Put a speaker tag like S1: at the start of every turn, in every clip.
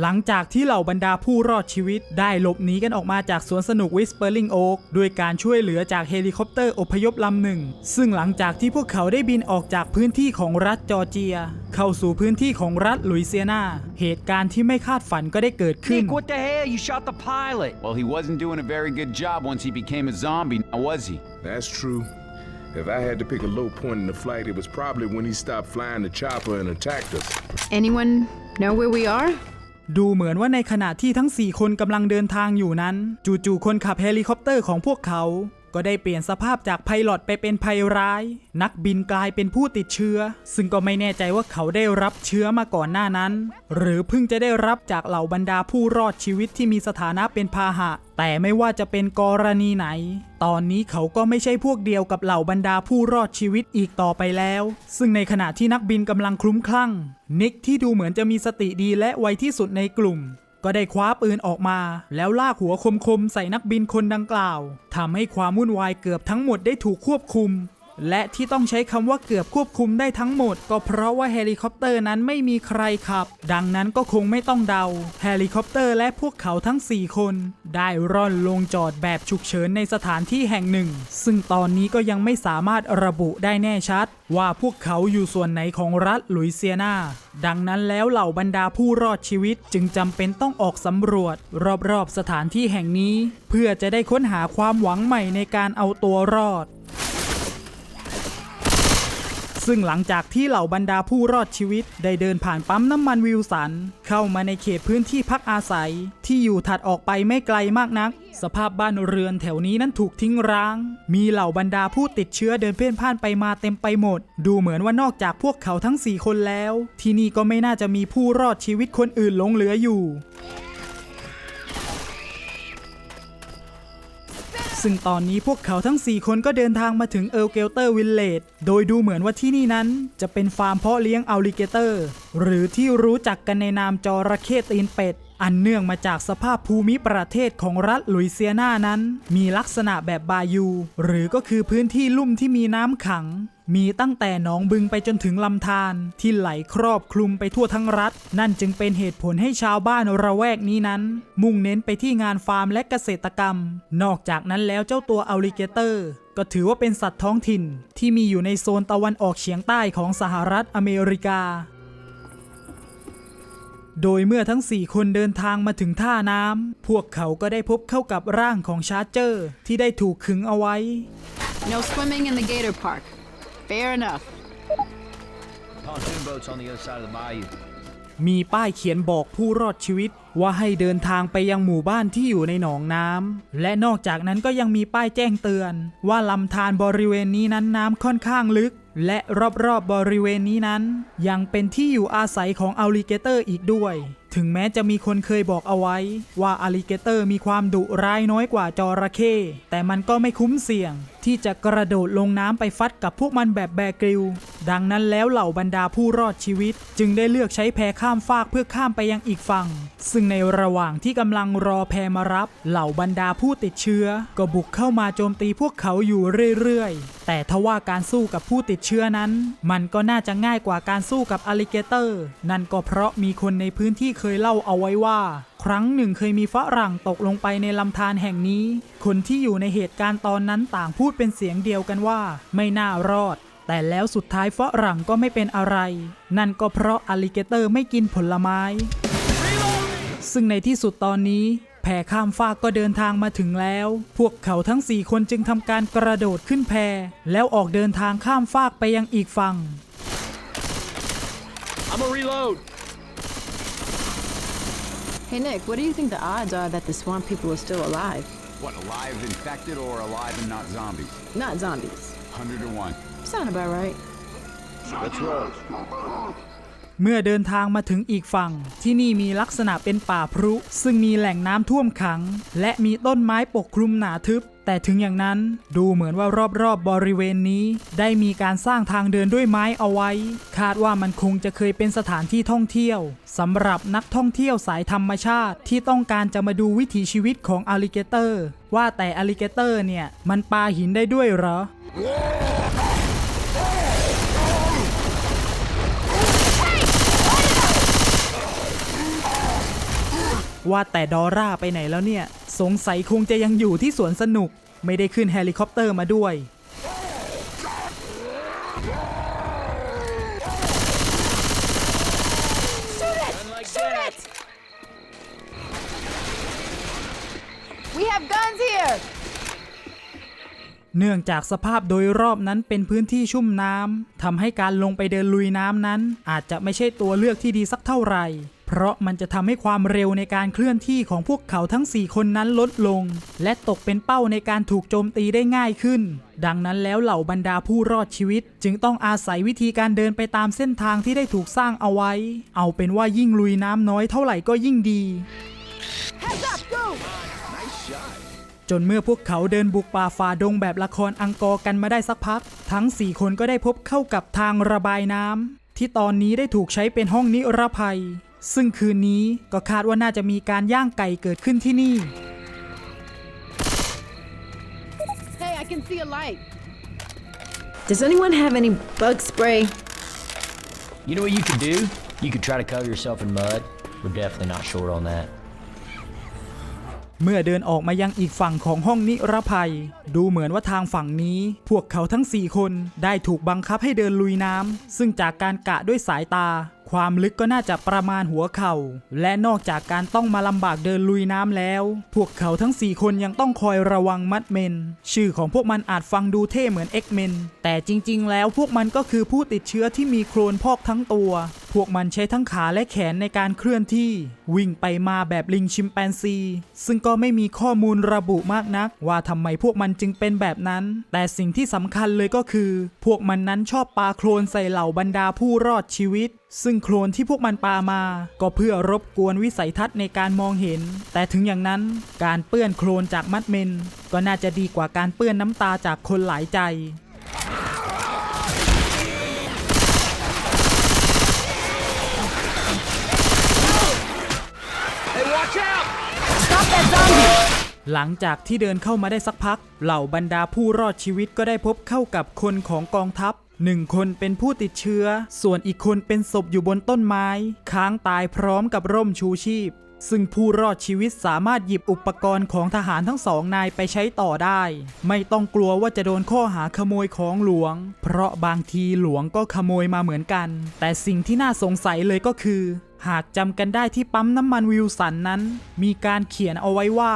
S1: หลังจากที่เหล่าบรรดาผู้รอดชีวิต ได้หลบหนีกันออกมาจากสวนสนุกวิสเปอร์ลิงโอ๊กด้วยการช่วยเหลือจากเฮลิคอปเตอร์อพยพลำหนึ่ง ซึ่งหลังจากที่พวกเขาได้บินออกจากพื้นที่ของรัฐจอร์เจีย เข้าสู่พื้นที่ของรัฐลุยเซียนาเหตุการณ์ที่ไม่คาดฝันก็ได้เกิดขึ้น
S2: Nick, what the hell? You shot the pilot.
S3: Well, he wasn't doing a very good job once he became a zombie, now was he?
S4: That's true. If I had to pick a low point in the flight, it was probably when he stopped flying the chopper and attacked us.
S5: Anyone know where we are?
S1: ดูเหมือนว่าในขณะที่ทั้ง 4 คนกำลังเดินทางอยู่นั้น จู่ๆคนขับเฮลิคอปเตอร์ของพวกเขา ก็ได้เปลี่ยนสภาพจากไพลอตไปเป็นภัยร้าย นักบินกลายเป็นผู้ติดเชื้อ ซึ่งก็ไม่แน่ใจว่าเขาได้รับเชื้อมาก่อนหน้านั้น หรือเพิ่งจะได้รับจากเหล่าบรรดาผู้รอดชีวิตที่มีสถานะเป็นพาหะ แต่ไม่ว่าจะเป็นกรณีไหน ตอนนี้เขาก็ไม่ใช่พวกเดียวกับเหล่าบรรดาผู้รอดชีวิตอีกต่อไปแล้ว ซึ่งในขณะที่นักบินกำลังคลุ้มคลั่ง นิกที่ดูเหมือนจะมีสติดีและไวที่สุดในกลุ่ม ก็ได้คว้าปืนออกมา แล้วลากหัวคมๆใส่นักบินคนดังกล่าวทำให้ความวุ่นวายเกือบทั้งหมดได้ถูกควบคุม และที่ต้องใช้คำว่าเกือบควบคุมได้ทั้งหมด ก็เพราะว่าเฮลิคอปเตอร์นั้นไม่มีใครขับ ดังนั้นก็คงไม่ต้องเดา เฮลิคอปเตอร์และพวกเขาทั้ง 4 คน ได้ร่อนลงจอดแบบฉุกเฉินในสถานที่แห่งหนึ่ง ซึ่งตอนนี้ก็ยังไม่สามารถระบุได้แน่ชัด ว่าพวกเขาอยู่ส่วนไหนของรัฐลุยเซียนา ดังนั้นแล้วเหล่าบรรดาผู้รอดชีวิตจึงจำเป็นต้องออกสำรวจ รอบๆสถานที่แห่งนี้ เพื่อจะได้ค้นหาความหวังใหม่ในการเอาตัวรอด ซึ่งหลังจากที่เหล่าบรรดาผู้รอดชีวิต ได้เดินผ่านปั๊มน้ำมันวิลสัน เข้ามาในเขตพื้นที่พักอาศัย ที่อยู่ถัดออกไปไม่ไกลมากนัก สภาพบ้านเรือนแถวนี้นั้นถูกทิ้งร้าง มีเหล่าบรรดาผู้ติดเชื้อเดินเพ่นพ่านไปมาเต็มไปหมด ดูเหมือนว่านอกจากพวกเขาทั้ง 4 คนแล้ว ที่นี่ก็ไม่น่าจะมีผู้รอดชีวิตคนอื่นหลงเหลืออยู่ ซึ่งตอนนี้พวกเขาทั้ง 4 คนก็เดินทางมาถึงเอลเกลเตอร์วิลเลจโดยดูเหมือนว่าที่นี่นั้น จะเป็นฟาร์มเพาะเลี้ยงอัลลิเกเตอร์ หรือที่รู้จักกันในนามจระเข้ตีนเป็ด อันเนื่องมาจากสภาพภูมิประเทศของรัฐลุยเซียนานั้น มีลักษณะแบบบายู หรือก็คือพื้นที่ลุ่มที่มีน้ำขัง มีตั้งแต่หนองบึงไปจนถึงลำธารที่ไหลครอบคลุมไปทั่วทั้งรัฐ นั่นจึงเป็นเหตุผลให้ชาวบ้านระแวกนี้นั้น มุ่งเน้นไปที่งานฟาร์มและเกษตรกรรม นอกจากนั้นแล้วเจ้าตัวอัลลิเกเตอร์ ก็ถือว่าเป็นสัตว์ท้องถิ่น ที่มีอยู่ในโซนตะวันออกเฉียงใต้ของสหรัฐอเมริกาโดยเมื่อทั้ง 4 คนเดินทางมาถึงท่าน้ำ พวกเขาก็ได้พบเข้ากับร่างของชาร์เจอร์ ที่ได้ถูกขึงเอาไว้
S5: No swimming in the Gator Park. Fair enough.
S2: Pontoon boat's on the other side of the bayou.
S1: มีป้ายเขียนบอกผู้รอดชีวิต ว่าให้เดินทางไปยังหมู่บ้านที่อยู่ในหนองน้ำและนอกจากนั้นก็ยังมีป้ายแจ้งเตือน ว่าลำธารบริเวณนี้นั้นน้ำค่อนข้างลึก และรอบๆบบริเวณนี้นั้น ยังเป็นที่อยู่อาศัยของอัลลิเกเตอร์อีกด้วย ถึงแม้จะมีคนเคยบอกเอาไว้ ว่าอลิเกเตอร์มีความดุร้ายน้อยกว่าจระเข้แต่มันก็ไม่คุ้มเสี่ยง ที่จะกระโดดลงน้ำไปฟัดกับพวกมันแบบแบกริลดังนั้นแล้วเหล่าบรรดาผู้รอดชีวิต จึงได้เลือกใช้แพข้ามฟากเพื่อข้ามไปยังอีกฝั่ง ซึ่งในระหว่างที่กำลังรอแพมารับ เหล่าบรรดาผู้ติดเชื้อ ก็บุกเข้ามาโจมตีพวกเขาอยู่เรื่อยๆ แต่ทว่าการสู้กับผู้ติดเชื้อนั้น มันก็น่าจะง่ายกว่าการสู้กับอลิเกเตอร์ นั่นก็เพราะมีคนในพื้นที่เคยเล่าเอาไว้ว่า ครั้งหนึ่งเคยมีฝรั่งตกลงไปในลำธารแห่งนี้ คนที่อยู่ในเหตุการณ์ตอนนั้นต่างพูดเป็นเสียงเดียวกันว่า ไม่น่ารอด แต่แล้วสุดท้ายฝรั่งก็ไม่เป็นอะไร นั่นก็เพราะอลิเกเตอร์ไม่กินผลไม้ ซึ่งในที่สุดตอนนี้แพข้ามฟากก็เดินทางมาถึงแล้ว พวกเขาทั้ง4คนจึงทำการกระโดดขึ้นแพ แล้วออกเดินทางข้ามฟากไปยังอีกฝั่ง
S2: I'm a reload.
S5: Hey, Nick, what do you think the odds are that the swamp people are still alive?
S3: What, alive, infected, or alive and not zombies?
S5: Not zombies.
S3: 100 to 1.
S5: Sound about right.
S4: Let's roll.
S1: เมื่อเดินทางมาถึงอีกฝั่ง ที่นี่มีลักษณะเป็นป่าพรุ ซึ่งมีแหล่งน้ำท่วมขัง และมีต้นไม้ปกคลุมหนาทึบ แต่ถึงอย่างนั้นดูเหมือนว่ารอบๆบบริเวณนี้ ได้มีการสร้างทางเดินด้วยไม้เอาไว้ คาดว่ามันคงจะเคยเป็นสถานที่ท่องเที่ยวสำหรับนักท่องเที่ยวสายธรรมชาติที่ต้องการจะมาดูวิถีชีวิตของอลิเกเตอร์ ว่าแต่อลลิเกเตอร์เนี่ย มันปาหินได้ด้วยเหรอ ว่าแต่ดอร่าไปไหนแล้วเนี่ย สงสัยคงจะยังอยู่ที่สวนสนุก ไม่ได้ขึ้นเฮลิคอปเตอร์มาด้วย
S5: We have guns here!
S1: เนื่องจากสภาพโดยรอบนั้นเป็นพื้นที่ชุ่มน้ำทำให้การลงไปเดินลุยน้ำนั้น อาจจะไม่ใช่ตัวเลือกที่ดีสักเท่าไหร่ เพราะมันจะทำให้ความเร็วในการเคลื่อนที่ของพวกเขาทั้ง 4 คนนั้นลดลง และตกเป็นเป้าในการถูกโจมตีได้ง่ายขึ้น ดังนั้นแล้วเหล่าบรรดาผู้รอดชีวิต จึงต้องอาศัยวิธีการเดินไปตามเส้นทางที่ได้ถูกสร้างเอาไว้ เอาเป็นว่ายิ่งลุยน้ำน้อยเท่าไหร่ก็ยิ่งดี
S5: Heads up, go!
S1: จนเมื่อพวกเขาเดินบุกป่าฝ่าดงแบบละครอังกอร์กันมาได้สักพัก ทั้ง 4 คนก็ได้พบเข้ากับทางระบายน้ำที่ตอนนี้ได้ถูกใช้เป็นห้องนิรภัย ซึ่งคืนนี้ก็คาดว่าน่าจะมีการย่างไก่เกิดขึ้นที่นี่
S5: Hey, I can see a light. Does anyone have any bug spray?
S2: You know what you could do? You could try to cover yourself in mud. We're definitely not short on that.
S1: เมื่อเดินออกมายังอีกฝั่งของห้องนิรภัย ดูเหมือนว่าทางฝั่งนี้ พวกเขาทั้ง 4 คนได้ถูกบังคับให้เดินลุยน้ำซึ่งจากการกะด้วยสายตาความลึกก็น่าจะประมาณหัวเข่า และนอกจากการต้องมาลำบากเดินลุยน้ำแล้ว พวกเขาทั้ง 4 คนยังต้องคอยระวังมัดเมน ชื่อของพวกมันอาจฟังดูเท่เหมือน X-Men แต่จริง ๆ แล้วพวกมันก็คือผู้ติดเชื้อที่มีโครนพอกทั้งตัว พวกมันใช้ทั้งขาและแขนในการเคลื่อนที่ วิ่งไปมาแบบลิงชิมแปนซี ซึ่งก็ไม่มีข้อมูลระบุมากนัก ว่าทำไมพวกมันจึงเป็นแบบนั้น แต่สิ่งที่สำคัญเลยก็คือ พวกมันนั้นชอบปาโครนใส่เหล่าบรรดาผู้รอดชีวิต ซึ่งโครนที่พวกมันปามา ก็เพื่อรบกวนวิสัยทัศน์ในการมองเห็น แต่ถึงอย่างนั้นการเปื้อนโครนจากมัดเมน ก็น่าจะดีกว่าการเปื้อนน้ำตาจากคนหลายใจหลังจากที่เดินเข้ามาได้สักพัก เหล่าบรรดาผู้รอดชีวิตก็ได้พบเข้ากับคนของกองทัพ หนึ่งคนเป็นผู้ติดเชื้อ ส่วนอีกคนเป็นศพอยู่บนต้นไม้ ค้างตายพร้อมกับร่มชูชีพ ซึ่งผู้รอดชีวิตสามารถหยิบอุปกรณ์ของทหารทั้งสองนายไปใช้ต่อได้ ไม่ต้องกลัวว่าจะโดนข้อหาขโมยของหลวง เพราะบางทีหลวงก็ขโมยมาเหมือนกัน แต่สิ่งที่น่าสงสัยเลยก็คือ หากจำกันได้ที่ปั๊มน้ำมันวิลสันนั้น มีการเขียนเอาไว้ว่า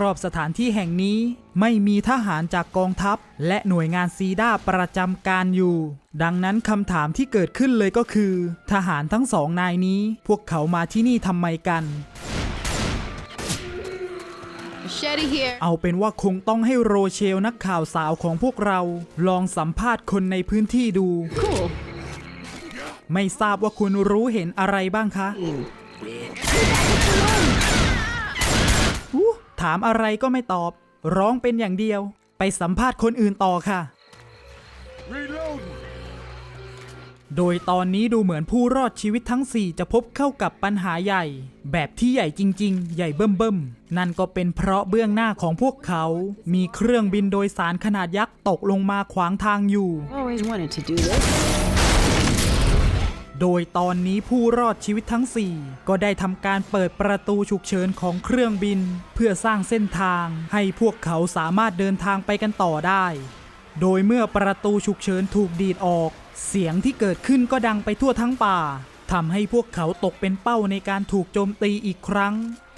S1: รอบๆสถานที่แห่งนี้ ไม่มีทหารจากกองทัพ และหน่วยงานซีด้าประจำการอยู่ ดังนั้นคำถามที่เกิดขึ้นเลยก็คือ ทหารทั้งสองนายนี้ พวกเขามาที่นี่ทำไมกัน
S5: Machete here.
S1: เอาเป็นว่าคงต้องให้โรเชลนักข่าวสาวของพวกเรา ลองสัมภาษณ์คนในพื้นที่ดู
S5: Cool.
S1: ไม่ทราบว่าคุณรู้เห็นอะไรบ้างคะถามอะไรก็ไม่ตอบ ร้องเป็นอย่างเดียว ไปสัมภาษณ์คนอื่นต่อค่ะ โดยตอนนี้ดูเหมือนผู้รอดชีวิตทั้ง 4 จะพบเข้ากับปัญหาใหญ่ แบบที่ใหญ่จริง ๆ ใหญ่เบิ่มๆ นั่นก็เป็นเพราะเบื้องหน้าของพวกเขา มีเครื่องบินโดยสารขนาดยักษ์ตกลงมาขวางทางอยู่ โดยตอนนี้ผู้รอดชีวิตทั้ง 4 ก็ได้ทำการเปิดประตูฉุกเฉินของเครื่องบิน เพื่อสร้างเส้นทาง ให้พวกเขาสามารถเดินทางไปกันต่อได้ โดยเมื่อประตูฉุกเฉินถูกดีดออก เสียงที่เกิดขึ้นก็ดังไปทั่วทั้งป่าทำให้พวกเขาตกเป็นเป้าในการถูกโจมตีอีกครั้ง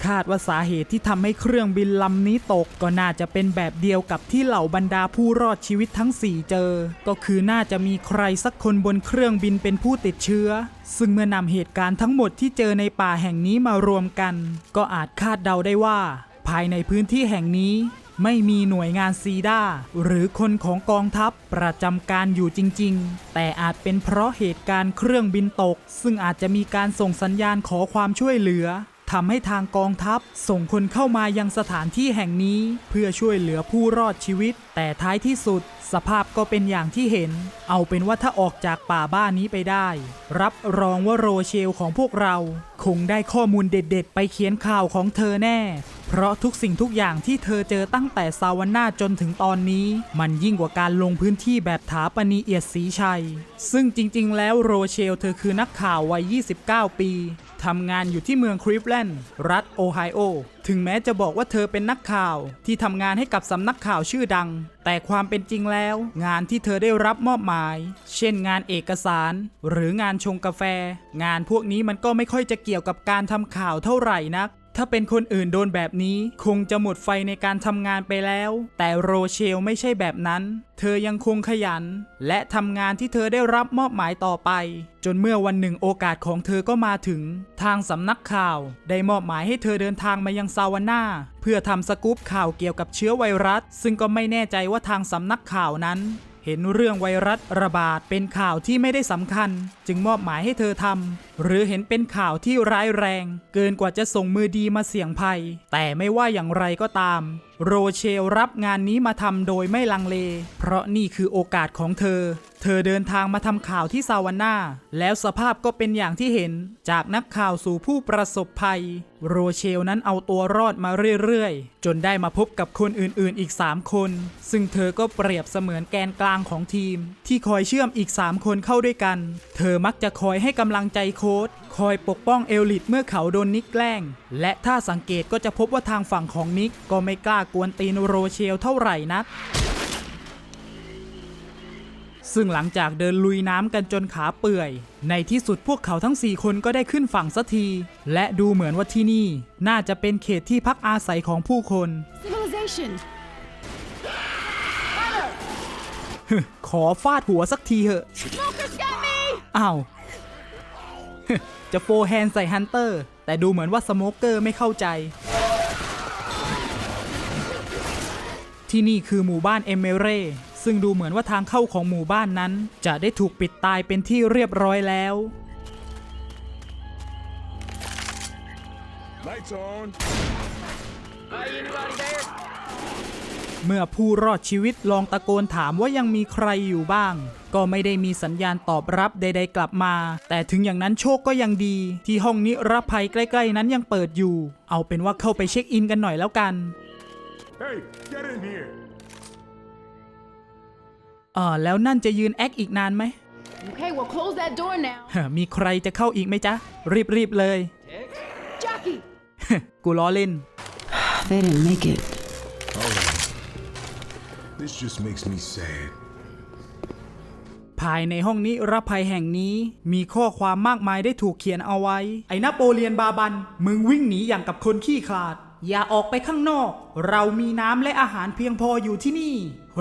S1: คาดว่าสาเหตุที่ทำให้เครื่องบินลำนี้ตก ก็น่าจะเป็นแบบเดียวกับที่เหล่าบรรดาผู้รอดชีวิตทั้ง 4 เจอ ก็คือน่าจะมีใครสักคนบนเครื่องบินเป็นผู้ติดเชื้อ ซึ่งเมื่อนำเหตุการณ์ทั้งหมดที่เจอในป่าแห่งนี้มารวมกัน ก็อาจคาดเดาได้ว่า ภายในพื้นที่แห่งนี้ไม่มีหน่วยงานซีด้าหรือคนของกองทัพประจำการอยู่จริง ๆ แต่อาจเป็นเพราะเหตุการณ์เครื่องบินตก ซึ่งอาจจะมีการส่งสัญญาณขอความช่วยเหลือ ทำให้ทางกองทัพ ส่งคนเข้ามายังสถานที่แห่งนี้ เพื่อช่วยเหลือผู้รอดชีวิต แต่ท้ายที่สุด สภาพก็เป็นอย่างที่เห็น เอาเป็นว่าถ้าออกจากป่าบ้านนี้ไปได้ รับรองว่าโรเชลของพวกเรา คงได้ข้อมูลเด็ดๆ ไปเขียนข่าวของเธอแน่ เพราะทุกสิ่งทุกอย่างที่เธอเจอตั้งแต่ซาวันนาจนถึงตอนนี้ มันยิ่งกว่าการลงพื้นที่แบบถาปณีเอียดสีชัย ซึ่งจริงๆ แล้วโรเชลเธอคือนักข่าววัย 29 ปี ทำงานอยู่ที่เมืองคริฟแลนด์รัฐโอไฮโอ ถึงแม้จะบอกว่าเธอเป็นนักข่าวที่ทำงานให้กับสำนักข่าวชื่อดัง แต่ความเป็นจริงแล้ว งานที่เธอได้รับมอบหมาย เช่นงานเอกสาร หรืองานชงกาแฟ งานพวกนี้มันก็ไม่ค่อยจะเกี่ยวกับการทำข่าวเท่าไหร่นัก ถ้าเป็นคนอื่นโดนแบบนี้ คงจะหมดไฟในการทำงานไปแล้ว แต่โรเชลไม่ใช่แบบนั้น เธอยังคงขยัน และทำงานที่เธอได้รับมอบหมายต่อไป จนเมื่อวันหนึ่งโอกาสของเธอก็มาถึง ทางสำนักข่าว ได้มอบหมายให้เธอเดินทางมายังซาวาน่าเพื่อทำสกู๊ปข่าวเกี่ยวกับเชื้อไวรัส ซึ่งก็ไม่แน่ใจว่าทางสำนักข่าวนั้น เห็นเรื่องไวรัสระบาดเป็นข่าวที่ไม่ได้สำคัญ จึงมอบหมายให้เธอทำหรือเห็นเป็นข่าวที่ร้ายแรง เกินกว่าจะส่งมือดีมาเสี่ยงภัย แต่ไม่ว่าอย่างไรก็ตามโรเชลรับงานนี้มาทำโดยไม่ลังเล เพราะนี่คือโอกาสของเธอ เธอเดินทางมาทำข่าวที่ซาวาน่า แล้วสภาพก็เป็นอย่างที่เห็น จากนักข่าวสู่ผู้ประสบภัย โรเชลนั้นเอาตัวรอดมาเรื่อยๆ จนได้มาพบกับคนอื่นๆอีก 3 คน ซึ่งเธอก็เปรียบเสมือนแกนกลางของทีม ที่คอยเชื่อมอีก 3 คนเข้าด้วยกัน เธอมักจะคอยให้กำลังใจโค้ดคอยปกป้องเอลลิตเมื่อเขาโดนนิกแกล้ง และถ้าสังเกตก็จะพบว่าทางฝั่งของนิกก็ไม่กล้ากวนตีนโรเชลเท่าไหร่นัก ซึ่งหลังจากเดินลุยน้ำกันจนขาเปื่อย ในที่สุดพวกเขาทั้ง 4 คนก็ได้ขึ้นฝั่งสักที และดูเหมือนว่าที่นี่ น่าจะเป็นเขตที่พักอาศัยของผู้คน
S5: Civilization.
S1: ขอฟาดหัวสักทีเหอะ
S5: Smoker's got me!
S1: อ้าว จะโฟร์แฮนด์ใส่ฮันเตอร์ แต่ดูเหมือนว่าสโมเกอร์ไม่เข้าใจ ที่นี่คือหมู่บ้านเอเมเรซึ่งดูเหมือนว่าทางเข้าของหมู่บ้านนั้น จะได้ถูกปิดตายเป็นที่เรียบร้อยแล้ว
S4: Lights on.
S1: เมื่อผู้รอดชีวิตลองตะโกนถามว่ายังมีใครอยู่บ้าง ก็ไม่ได้มีสัญญาณตอบรับใด ๆ กลับมา แต่ถึงอย่างนั้นโชคก็ยังดี ที่ห้องนิรภัยใกล้ ๆ นั้นยังเปิดอยู่ เอาเป็นว่าเข้าไปเช็คอินกันหน่อยแล้วกัน
S4: Hey, get in here.
S1: เออแล้วนั่นจะยืนแอคอีกนานไหม
S5: Okay, well, close that door now.
S1: เฮ้อมีใครจะเข้าอีกไหมจ๊ะ รีบๆเลย
S5: Jockey!
S1: กูล้อเล่น
S5: They didn't make it.
S4: This just makes me sad.
S1: ภายในห้องนี้รภัยแห่งนี้ มีข้อความมากมายได้ถูกเขียนเอาไว้ ไอ้นโปเลียนบาบัน มึงวิ่งหนีอย่างกับคนขี้ขลาด อย่าออกไปข้างนอก เรามีน้ำและอาหารเพียงพออยู่ที่นี่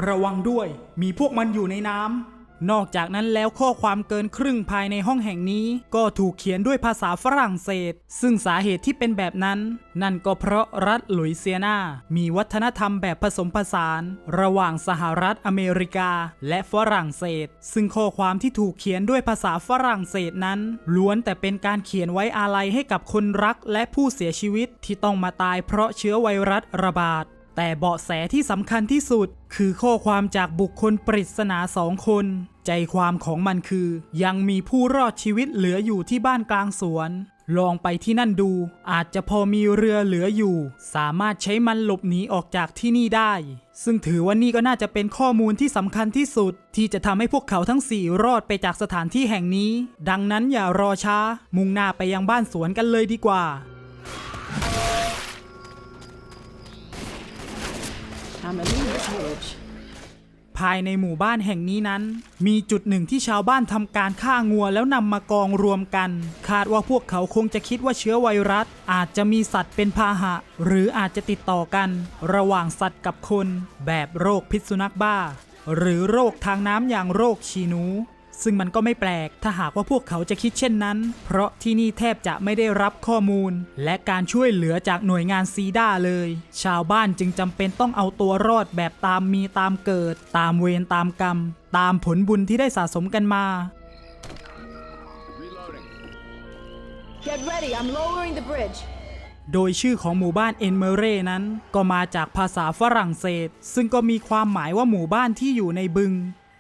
S1: ระวังด้วย มีพวกมันอยู่ในน้ำ นอกจากนั้นแล้วข้อความเกินครึ่งภายในห้องแห่งนี้ ก็ถูกเขียนด้วยภาษาฝรั่งเศส ซึ่งสาเหตุที่เป็นแบบนั้น นั่นก็เพราะรัฐหลุยเซียนา มีวัฒนธรรมแบบผสมผสาน ระหว่างสหรัฐอเมริกา และฝรั่งเศส ซึ่งข้อความที่ถูกเขียนด้วยภาษาฝรั่งเศสนั้น ล้วนแต่เป็นการเขียนไว้อาลัยให้กับคนรักและผู้เสียชีวิตที่ต้องมาตายเพราะเชื้อไวรัสระบาด แต่เบาะแสที่สำคัญที่สุด คือข้อความจากบุคคลปริศนาสองคน ใจความของมันคือ ยังมีผู้รอดชีวิตเหลืออยู่ที่บ้านกลางสวน ลองไปที่นั่นดู อาจจะพอมีเรือเหลืออยู่ สามารถใช้มันหลบหนีออกจากที่นี่ได้ ซึ่งถือว่านี่ก็น่าจะเป็นข้อมูลที่สำคัญที่สุด ที่จะทำให้พวกเขาทั้งสี่รอดไปจากสถานที่แห่งนี้ ดังนั้นอย่ารอช้า มุ่งหน้าไปยังบ้านสวนกันเลยดีกว่า
S5: Time to leave this village.
S1: ภายในหมู่บ้านแห่งนี้นั้น มีจุดหนึ่งที่ชาวบ้านทำการฆ่างัวแล้วนำมากองรวมกัน คาดว่าพวกเขาคงจะคิดว่าเชื้อไวรัส อาจจะมีสัตว์เป็นพาหะ หรืออาจจะติดต่อกัน ระหว่างสัตว์กับคน แบบโรคพิษสุนัขบ้า หรือโรคทางน้ำอย่างโรคชีนู ซึ่งมันก็ไม่แปลกถ้าหากว่าพวกเขาจะคิดเช่นนั้น เพราะที่นี่แทบจะไม่ได้รับข้อมูล และการช่วยเหลือจากหน่วยงานซีด้าเลย ชาวบ้านจึงจำเป็นต้องเอาตัวรอดแบบตามมีตามเกิด ตามเวรตามกรรม ตามผลบุญที่ได้สะสมกันมา
S5: Get ready, I'm lowering the bridge.
S1: โดยชื่อของหมู่บ้านเอ็นเมเรนั้น ก็มาจากภาษาฝรั่งเศส ซึ่งก็มีความหมายว่าหมู่บ้านที่อยู่ในบึง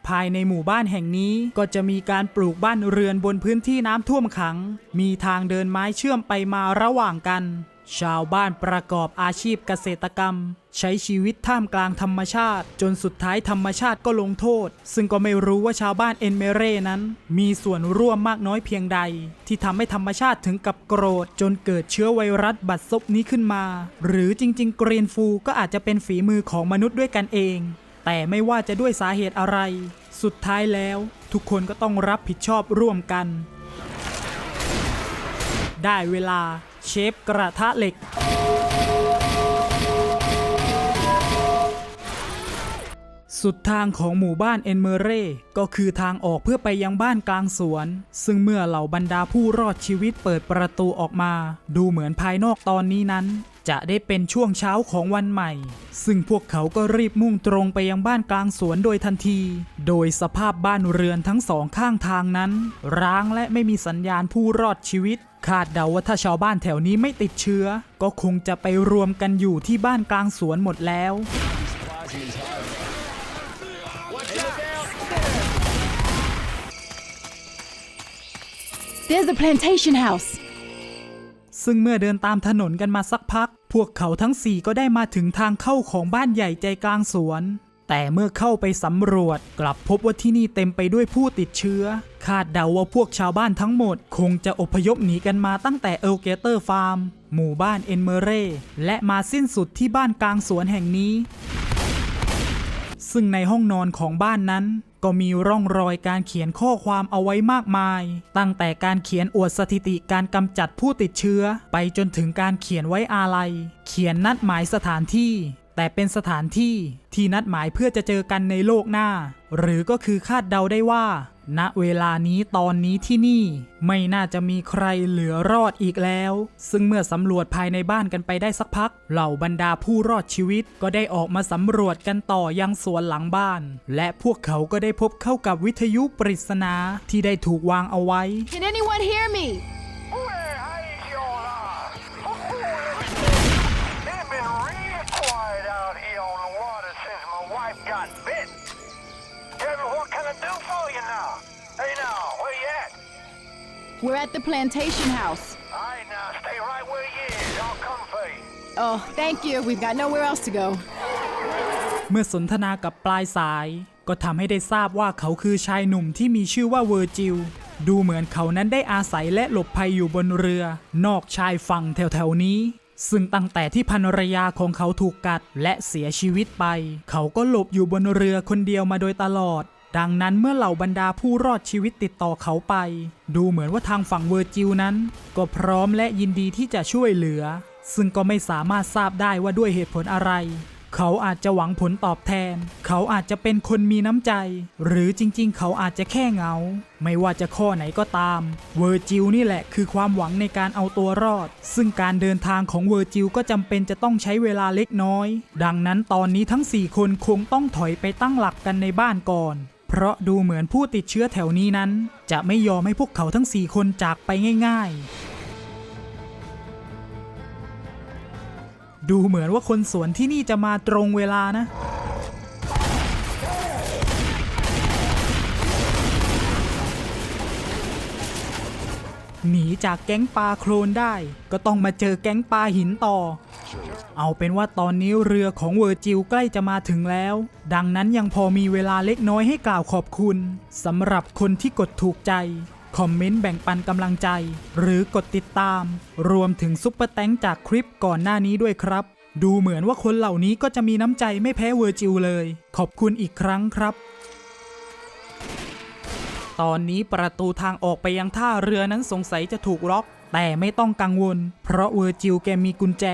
S1: ภายในหมู่บ้านแห่งนี้ก็จะมีการปลูกบ้านเรือนบนพื้นที่น้ำท่วมขัง มีทางเดินไม้เชื่อมไปมาระหว่างกัน ชาวบ้านประกอบอาชีพเกษตรกรรม ใช้ชีวิตท่ามกลางธรรมชาติ จนสุดท้ายธรรมชาติก็ลงโทษ ซึ่งก็ไม่รู้ว่าชาวบ้านเอ็นเมเร่นั้น มีส่วนร่วมมากน้อยเพียงใด ที่ทำให้ธรรมชาติถึงกับโกรธ จนเกิดเชื้อไวรัสบัดซบนี้ขึ้นมา หรือจริงๆเกรนฟูก็อาจจะเป็นฝีมือของมนุษย์ด้วยกันเอง แต่ไม่ว่าจะด้วยสาเหตุอะไร สุดท้ายแล้วทุกคนก็ต้องรับผิดชอบร่วมกัน ได้เวลาเชฟกระทะเหล็ก สุดทางของหมู่บ้านเอนเมเร่ ก็คือทางออกเพื่อไปยังบ้านกลางสวน ซึ่งเมื่อเหล่าบรรดาผู้รอดชีวิตเปิดประตูออกมา ดูเหมือนภายนอกตอนนี้นั้น จะได้เป็นช่วงเช้าของวันใหม่ ซึ่งพวกเขาก็รีบมุ่งตรงไปยังบ้านกลางสวนโดยทันที โดยสภาพบ้านเรือนทั้งสองข้างทางนั้น ร้างและไม่มีสัญญาณผู้รอดชีวิต คาดเดาว่าถ้าชาวบ้านแถวนี้ไม่ติดเชื้อ ก็คงจะไปรวมกันอยู่ที่บ้านกลางสวนหมดแล้ว
S5: There's the plantation house.
S1: ซึ่งเมื่อเดินตามถนนกันมาสักพัก พวกเขาทั้งสี่ก็ได้มาถึงทางเข้าของบ้านใหญ่ใจกลางสวน แต่เมื่อเข้าไปสำรวจ กลับพบว่าที่นี่เต็มไปด้วยผู้ติดเชื้อ คาดเดาว่าพวกชาวบ้านทั้งหมด คงจะอพยพหนีกันมาตั้งแต่เอลเกเตอร์ฟาร์ม หมู่บ้านเอนเมเร่ และมาสิ้นสุดที่บ้านกลางสวนแห่งนี้ ซึ่งในห้องนอนของบ้านนั้น ก็มีร่องรอยการเขียนข้อความเอาไว้มากมาย ตั้งแต่การเขียนอวดสถิติการกำจัดผู้ติดเชื้อ ไปจนถึงการเขียนไว้อาลัย เขียนนัดหมายสถานที่ แต่เป็นสถานที่ที่นัดหมายเพื่อจะเจอกันในโลกหน้า หรือก็คือคาดเดาได้ว่า ณเวลานี้ตอนนี้ที่นี่ไม่น่าจะมีใครเหลือรอดอีกแล้ว ซึ่งเมื่อสำรวจภายในบ้านกันไปได้สักพัก เหล่าบรรดาผู้รอดชีวิตก็ได้ออกมาสำรวจกันต่อยังสวนหลังบ้าน และพวกเขาก็ได้พบเข้ากับวิทยุปริศนาที่ได้ถูกวางเอาไว้
S5: Can anyone hear me? We're at the plantation house.
S6: Alright now, stay right where you is. I'll come for you.
S5: Oh, thank you. We've got nowhere else to go.
S1: เมื่อสนทนากับปลายสาย ก็ทำให้ได้ทราบว่าเขาคือชายหนุ่มที่มีชื่อว่าเวอร์จิล ดูเหมือนเขานั้นได้อาศัยและหลบภัยอยู่บนเรือ นอกชายฝั่งแถวๆนี้ ซึ่งตั้งแต่ที่ภรรยาของเขาถูกกัดและเสียชีวิตไป เขาก็หลบอยู่บนเรือคนเดียวมาโดยตลอด ดังนั้นเมื่อเหล่าบรรดาผู้รอดชีวิตติดต่อเขาไป ดูเหมือนว่าทางฝั่งเวอร์จิลนั้น ก็พร้อมและยินดีที่จะช่วยเหลือ ซึ่งก็ไม่สามารถทราบได้ว่าด้วยเหตุผลอะไร เขาอาจจะหวังผลตอบแทน เขาอาจจะเป็นคนมีน้ำใจ หรือจริงๆ เขาอาจจะแค่เหงา ไม่ว่าจะข้อไหนก็ตาม เวอร์จิลนี่แหละคือความหวังในการเอาตัวรอด ซึ่งการเดินทางของเวอร์จิลก็จำเป็นจะต้องใช้เวลาเล็กน้อย ดังนั้นตอนนี้ทั้ง 4 คนคงต้องถอยไปตั้งหลักกันในบ้านก่อน เพราะดูเหมือนผู้ติดเชื้อแถวนี้นั้น จะไม่ยอมให้พวกเขาทั้ง4คนจากไปง่าย ๆ ดูเหมือนว่าคนสวนที่นี่จะมาตรงเวลานะ หนีจากแก๊งปลาโคลนได้ ก็ต้องมาเจอแก๊งปลาหินต่อ เอาเป็นว่าตอนนี้เรือของเวอร์จิลใกล้จะมาถึงแล้ว ดังนั้นยังพอมีเวลาเล็กน้อยให้กล่าวขอบคุณสำหรับคนที่กดถูกใจ คอมเมนต์แบ่งปันกำลังใจ หรือกดติดตาม รวมถึงซุปเปอร์แตงจากคลิปก่อนหน้านี้ด้วยครับ ดูเหมือนว่าคนเหล่านี้ก็จะมีน้ำใจไม่แพ้เวอร์จิลเลย ขอบคุณอีกครั้งครับ ตอนนี้ประตูทางออกไปยังท่าเรือนั้นสงสัยจะถูกล็อก แต่ไม่ต้องกังวล เพราะเวอร์จิลแกมีกุญแจ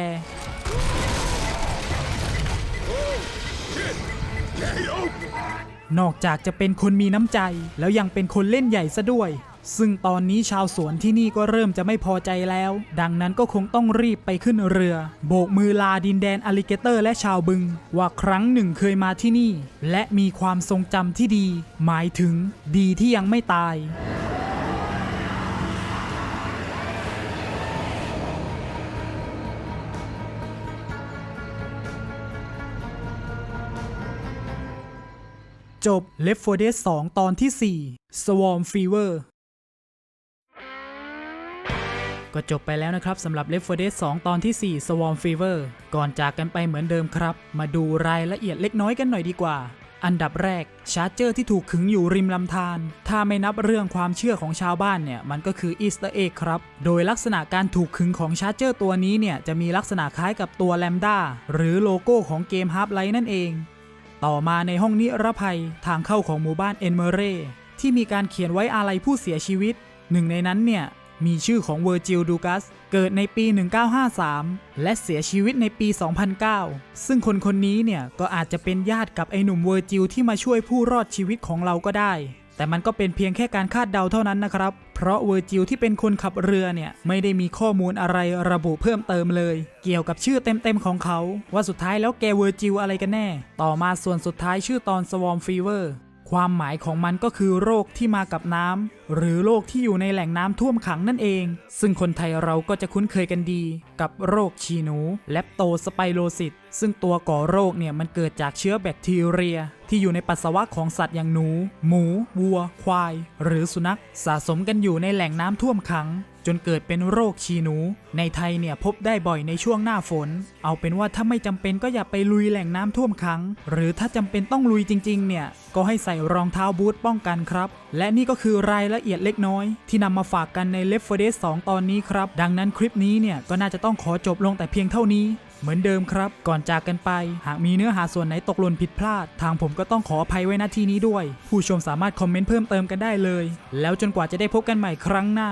S1: นอกจากจะเป็นคนมีน้ำใจ แล้วยังเป็นคนเล่นใหญ่ซะด้วย ซึ่งตอนนี้ชาวสวนที่นี่ก็เริ่มจะไม่พอใจแล้ว ดังนั้นก็คงต้องรีบไปขึ้นเรือ โบกมือลาดินแดนอลิเกเตอร์และชาวบึง ว่าครั้งหนึ่งเคยมาที่นี่ และมีความทรงจำที่ดี หมายถึงดีที่ยังไม่ตายจบ Left 4 Dead 2 ตอนที่ 4 Swarm Fever ก็จบไปแล้วนะครับสำหรับ Left 4 Dead 2 ตอนที่ 4 Swarm Fever ก่อนจากกันไปเหมือนเดิมครับ มาดูรายละเอียดเล็กน้อยกันหน่อยดีกว่า อันดับแรกชาร์เจอร์ที่ถูกขึงอยู่ริมลำธารถ้าไม่นับเรื่องความเชื่อของชาวบ้านเนี่ยมันก็คืออีสเตอร์เอ็กครับ โดยลักษณะการถูกขึงของชาร์เจอร์ตัวนี้เนี่ยจะมีลักษณะคล้ายกับตัวแลมด้าหรือโลโก้ของเกมฮาร์ไลท์นั่นเอง ต่อมาในห้องนิรภัยทางเข้าของหมู่บ้านเอนเมเรที่มีการเขียนไว้อาลัยผู้เสียชีวิต หนึ่งในนั้นเนี่ย มีชื่อของเวอร์จิลดูกัส เกิดในปี 1953 และเสียชีวิตในปี 2009 ซึ่งคนคนนี้เนี่ย ก็อาจจะเป็นญาติกับไอหนุ่มเวอร์จิลที่มาช่วยผู้รอดชีวิตของเราก็ได้ แต่มันก็เป็นเพียงแค่การคาดเดาเท่านั้นนะครับ เพราะเวอร์จิลที่เป็นคนขับเรือเนี่ย ไม่ได้มีข้อมูลอะไรระบุเพิ่มเติมเลย เกี่ยวกับชื่อเต็มๆของเขา ว่าสุดท้ายแล้วแกเวอร์จิลอะไรกันแน่ ต่อมาส่วนสุดท้ายชื่อตอน Swarm Fever ความหมายของมันก็คือโรคที่มากับน้ำหรือโรคที่อยู่ในแหล่งน้ำท่วมขังนั่นเอง ซึ่งคนไทยเราก็จะคุ้นเคยกันดี กับโรคฉีหนูแลปโตสไปโรซิสซึ่งตัวก่อโรคเนี่ยมันเกิดจากเชื้อแบคทีเรีย ที่อยู่ในปัสสาวะของสัตว์อย่างหนู หมู วัว ควาย หรือสุนัข สะสมกันอยู่ในแหล่งน้ำท่วมขัง จนเกิดเป็นโรคชีหนู ในไทยเนี่ยพบได้บ่อยในช่วงหน้าฝน เอาเป็นว่าถ้าไม่จำเป็นก็อย่าไปลุยแหล่งน้ำท่วมขัง หรือถ้าจำเป็นต้องลุยจริง ๆ เนี่ย ก็ให้ใส่รองเท้าบูทป้องกันครับ และนี่ก็คือรายละเอียดเล็กน้อย ที่นำมาฝากกันใน Left 4 Dead 2ตอนนี้ครับ ดังนั้นคลิปนี้เนี่ยก็น่าจะต้องขอจบลงแต่เพียงเท่านี้เหมือนเดิมครับ ก่อนจากกันไป หากมีเนื้อหาส่วนไหนตกหล่นผิดพลาด ทางผมก็ต้องขออภัยไว้ณที่นี้ด้วย ผู้ชมสามารถคอมเมนต์เพิ่มเติมกันได้เลย แล้วจนกว่าจะได้พบกันใหม่ครั้งหน้า